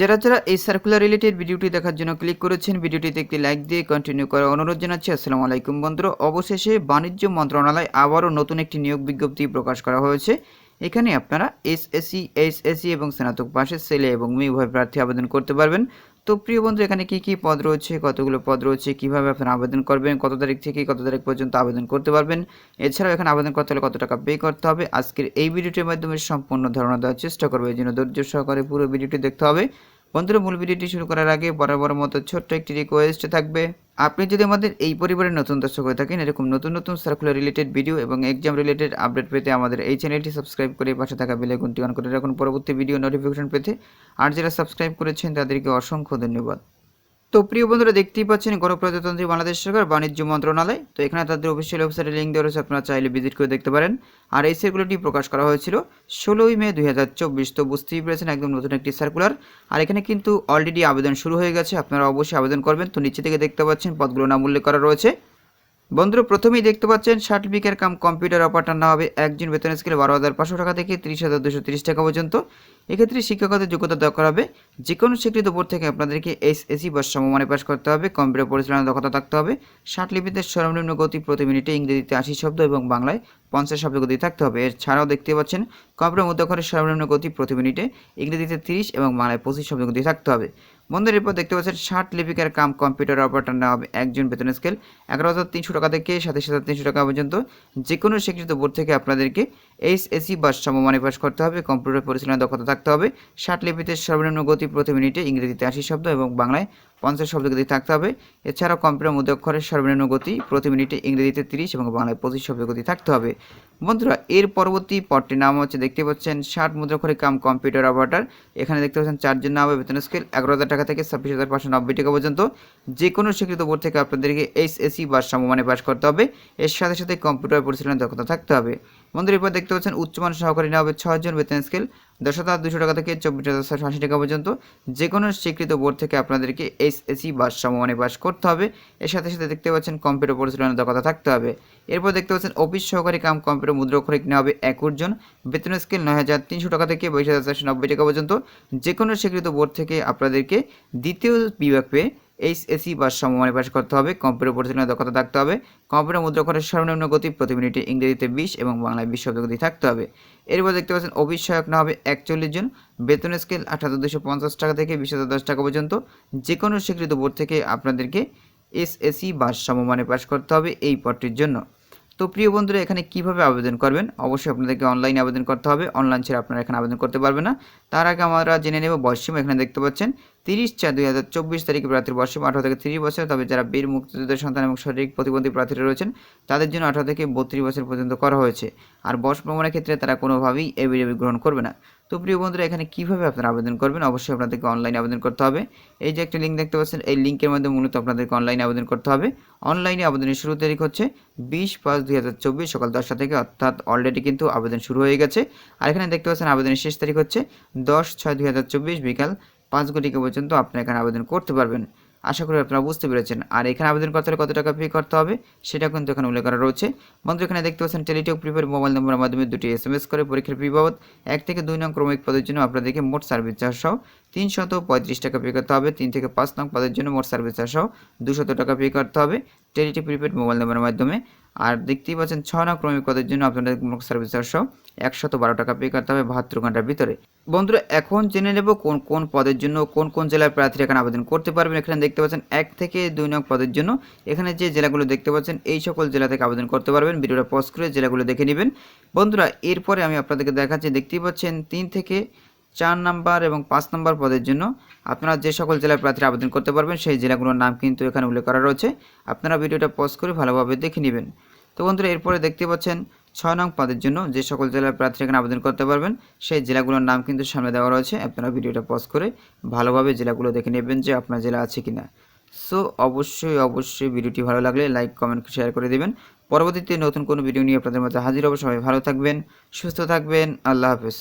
যারা যারা এই সার্কুলার রিলেটেড ভিডিওটি দেখার জন্য ক্লিক করেছেন ভিডিওটিতে একটি লাইক দিয়ে কন্টিনিউ করার অনুরোধ জানাচ্ছি। আসসালামু আলাইকুম বন্ধুরা। অবশেষে বাণিজ্য মন্ত্রণালয় আবারও নতুন একটি নিয়োগ বিজ্ঞপ্তি প্রকাশ করা হয়েছে। এখানে আপনারা এসএসসি এইচএসসি এবং স্নাতক পাশের ছেলে এবং মেয়ে উভয় প্রার্থী আবেদন করতে পারবেন। তো প্রিয় বন্ধু, এখানে কি কি পদ রয়েছে, কতগুলো পদ রয়েছে, কীভাবে আপনারা আবেদন করবেন, কত তারিখ থেকে, কত তারিখ পর্যন্ত আবেদন করতে পারবেন? এছাড়াও এখানে আবেদন করতে হলে কত টাকা পে করতে হবে? আজকের এই ভিডিওটির মাধ্যমে সম্পূর্ণ ধারণা দেওয়ার চেষ্টা করব। এই জন্য ধৈর্য সহকারে পুরো ভিডিওটি দেখতে হবে। বন্ধুরা, মূল ভিডিওটি শুরু করার আগে বরাবর মতো ছোট্ট একটি রিকোয়েস্ট থাকবে। আপনি যদি আমাদের এই পরিবারের নতুন দর্শক হয়ে থাকেন, এরকম নতুন নতুন সার্কুলার রিলেটেড ভিডিও এবং এক্সাম রিলেটেড আপডেট পেতে আমাদের এই চ্যানেলটি সাবস্ক্রাইব করে পাশে থাকা বেলাইকনটি অন করে রাখুন। পরবর্তী ভিডিও নোটিফিকেশন পেতে আর যারা সাবস্ক্রাইব করেছেন, তাদেরকে অসংখ্য ধন্যবাদ। তো প্রিয় বন্ধুরা, দেখতেই পাচ্ছেন গণপ্রজাতন্ত্রী বাংলাদেশ সরকার বাণিজ্য মন্ত্রণালয়। তো এখানে তাদের অফিসিয়াল ওয়েবসাইটে লিঙ্ক দেওয়া রয়েছে, আপনারা চাইলে ভিজিট করে দেখতে পারেন। আর এই সার্কুলারটি প্রকাশ করা হয়েছিল ষোলোই মে দুই হাজার চব্বিশ। তো বুঝতেই পেরেছেন, একদম নতুন একটি সার্কুলার আর এখানে কিন্তু অলরেডি আবেদন শুরু হয়ে গেছে, আপনারা অবশ্যই আবেদন করবেন। তো নিচে থেকে দেখতে পাচ্ছেন পদগুলো নাম উল্লেখ করা রয়েছে। বন্ধুরা, প্রথমেই দেখতে পাচ্ছেন সার্টিফিকেট কাম কম্পিউটার অপারেটার না হবে। একজন বেতন স্কেল বারো হাজার পাঁচশো টাকা থেকে ত্রিশ হাজার দুশো তিরিশ টাকা পর্যন্ত। এক্ষেত্রে শিক্ষাগত যোগ্যতা দরকার হবে। যে কোনো স্বীকৃত বোর্ড থেকে আপনাদেরকে এস এসি বা সমমানে পাশ করতে হবে। কম্পিউটার পরিচালনা দক্ষতা থাকতে হবে। লিপিতে সর্বনিম্ন গতি প্রতি মিনিটে ইংরেজিতে আশি শব্দ এবং বাংলায় পঞ্চাশ শব্দ গতি থাকতে হবে। এছাড়াও দেখতে পাচ্ছেন কম্পিউটার মধ্যক্ষরের সর্বনিম্ন গতি প্রতি মিনিটে ইংরেজিতে তিরিশ এবং বাংলায় পঁচিশ শব্দ গতি থাকতে হবে। বন্ধুর, এরপর দেখতে পাচ্ছেন, ষাট লিপিকার কাম কম্পিউটার অপারেটর নেওয়া হবে একজন বেতন স্কেল। এগারো হাজার তিনশো টাকা থেকে সাতাশ হাজার তিনশো টাকা পর্যন্ত যে কোনো স্বীকৃত বোর্ড থেকে আপনাদেরকে এইচ এসি বা সমমানে পাশ করতে হবে। কম্পিউটার পরিচালনা দক্ষতা থাকতে হবে। ষাট লিপিতে সর্বনিম্ন গতি প্রতি মিনিটে ইংরেজিতে আশি শব্দ এবং বাংলায় পঞ্চাশ শব্দ গতি থাকতে হবে। এছাড়াও কম্পিউটার মধ্যে অক্ষরের সর্বনিম্ন গতি প্রতি মিনিটে ইংরেজিতে তিরিশ এবং বাংলায় পঁচিশ শব্দ গতি থাকতে হবে। বন্ধুরা, এর পরবর্তী পদটির নাম হচ্ছে দেখতে পাচ্ছেন ষাট মুদ্রাক্ষরে কাম কম্পিউটার অপারেটর। এখানে দেখতে পাচ্ছেন চারজন নাম হবে। বেতন স্কেল এগারো হাজার টাকা থেকে ছাব্বিশ হাজার পাঁচশো নব্বই টাকা পর্যন্ত। যে কোনো স্বীকৃত বোর্ড থেকে আপনাদেরকে এইচ এসি বা সমমানে পাস করতে হবে। এর সাথে সাথে কম্পিউটার পরিচালনা দক্ষতা থাকতে হবে। বন্ধুরা, এরপর দেখতে পাচ্ছেন উচ্চমান সহকারী নেওয়া হবে ছয়জন বেতন স্কেল। দশ হাজার দুশো টাকা থেকে চব্বিশ হাজার ছশো আশি টাকা পর্যন্ত যে কোনো স্বীকৃত বোর্ড থেকে আপনাদেরকে এইচ এসি বা সমমানে পাস করতে হবে। এর সাথে সাথে দেখতে পাচ্ছেন কম্পিউটার পরিচালনার দক্ষতা থাকতে হবে। এরপর দেখতে পাচ্ছেন অফিস সহকারী কাম কম্পিউটার মুদ্রাক্ষরিক নেওয়া হবে একুশ জন। বেতন স্কেল নয় হাজার তিনশো টাকা থেকে বাইশ হাজার চারশো নব্বই টাকা পর্যন্ত। যে কোনো স্বীকৃত বোর্ড থেকে আপনাদেরকে দ্বিতীয় বিভাগ পেয়ে এইচ এসি বা সমমানে পাশ করতে হবে। কম্পিউটার পরিচালনা দক্ষতা থাকতে হবে। কম্পিউটার মুদ্রা মুদ্রাক্ষরের সর্বনিম্ন গতি প্রতি মিনিটে ইংরেজিতে বিশ এবং বাংলায় বিশ শব্দ গতি থাকতে হবে। এরপর দেখতে পাচ্ছেন অফিস সহায়ক না হবে একচল্লিশ জন। বেতন স্কেল আট হাজার দুশো পঞ্চাশ টাকা থেকে বিশ হাজার দশ টাকা পর্যন্ত। যে কোনো স্বীকৃত বোর্ড থেকে আপনাদেরকে এস এসি বা সমমানে পাশ করতে হবে এই পদটির জন্য। তো প্রিয় বন্ধুরা, এখানে কীভাবে আবেদন করবেন? অবশ্যই আপনাদেরকে অনলাইনে আবেদন করতে হবে। অনলাইন ছাড়া আপনারা এখানে আবেদন করতে পারবেন না। তার আগে আমরা জেনে নেব বয়সীমা এখানে দেখতে পাচ্ছেন, তিরিশ চার দুই হাজার চব্বিশ তারিখে প্রার্থীর বয়সীমা আঠারো থেকে তিরিশ বছর। তবে যারা বীর, মুক্তিযোদ্ধার সন্তান এবং শারীরিক প্রতিবন্ধী প্রার্থীরা রয়েছেন, তাদের জন্য আঠারো থেকে বত্রিশ বছর পর্যন্ত করা হয়েছে। আর বয়স প্রমাণের ক্ষেত্রে তারা কোনোভাবেই এবিডেবি গ্রহণ করবে না। তো প্রিয় বন্ধুরা, এখানে কীভাবে আপনারা আবেদন করবেন? অবশ্যই আপনাদেরকে অনলাইনে আবেদন করতে হবে। এই যে একটা লিঙ্ক দেখতে পাচ্ছেন, এই লিঙ্কের মাধ্যমে মূলত আপনাদেরকে অনলাইনে আবেদন করতে হবে। অনলাইনে আবেদনের শুরু তারিখ হচ্ছে বিশ পাঁচ দুই হাজার চব্বিশ সকাল দশটা থেকে, অর্থাৎ অলরেডি কিন্তু আবেদন শুরু হয়ে গেছে। আর এখানে দেখতে পাচ্ছেন, আবেদনের শেষ তারিখ হচ্ছে দশ ছয় দুই হাজার চব্বিশ বিকাল পাঁচ ঘটিকা পর্যন্ত আপনারা এখানে আবেদন করতে পারবেন। আশা করি আপনারা বুঝতে পেরেছেন। আর এখানে আবেদন করতে হলে কত টাকা পে করতে হবে সেটা কিন্তু এখানে উল্লেখ করা রয়েছে। বন্ধু, এখানে দেখতে পাচ্ছেন টেলিটক প্রিপেড মোবাইল নম্বরের মাধ্যমে দুটি এস এম এস করে পরীক্ষার ফি বাবদ এক থেকে দুই নং ক্রমিক পদের জন্য আপনাদেরকে মোট সার্ভিস চার্জ সহ তিনশত পঁয়ত্রিশ টাকা পে করতে হবে। তিন থেকে পাঁচ নং পদের জন্য মোট সার্ভিস চার্জ সহ দুশত টাকা পে করতে হবে। টেলিটক প্রিপেড মোবাইল নম্বরের মাধ্যমে আর দেখতেই পাচ্ছেন ছয় নং ক্রমিক পদের জন্য আপনাদের সার্ভিস সহ একশত বারো টাকা পে করতে হবে বাহাত্তর ঘণ্টার ভিতরে। বন্ধুরা, এখন জেনে নেব কোন কোন পদের জন্য, কোন কোন জেলার প্রার্থীরা এখানে আবেদন করতে পারবেন। এখানে দেখতে পাচ্ছেন এক থেকে দুই নং পদের জন্য এখানে যে জেলাগুলো দেখতে পাচ্ছেন, এই সকল জেলা থেকে আবেদন করতে পারবেন। ভিডিওটা পজ করে জেলাগুলো দেখে নেবেন। বন্ধুরা, এরপরে আমি আপনাদেরকে দেখাচ্ছি, দেখতেই পাচ্ছেন তিন থেকে চার নাম্বার এবং পাঁচ নাম্বার পদের জন্য আপনারা যে সকল জেলার প্রার্থীরা আবেদন করতে পারবেন, সেই জেলাগুলোর নাম কিন্তু এখানে উল্লেখ করা রয়েছে। আপনারা ভিডিওটা পজ করে ভালোভাবে দেখে নেবেন। তো বন্ধুরা, এরপরে দেখতে পাচ্ছেন ছয় নং পদের জন্য যে সকল জেলার প্রার্থীরা এখানে আবেদন করতে পারবেন, সেই জেলাগুলোর নাম কিন্তু সামনে দেওয়া রয়েছে। আপনারা ভিডিওটা পজ করে ভালোভাবে জেলাগুলো দেখে নেবেন যে আপনার জেলা আছে কিনা। সো অবশ্যই অবশ্যই ভিডিওটি ভালো লাগলে লাইক কমেন্ট শেয়ার করে দেবেন। পরবর্তীতে নতুন কোনো ভিডিও নিয়ে আপনাদের মধ্যে হাজির হব। সবাই ভালো থাকবেন, সুস্থ থাকবেন। আল্লাহ হাফেজ।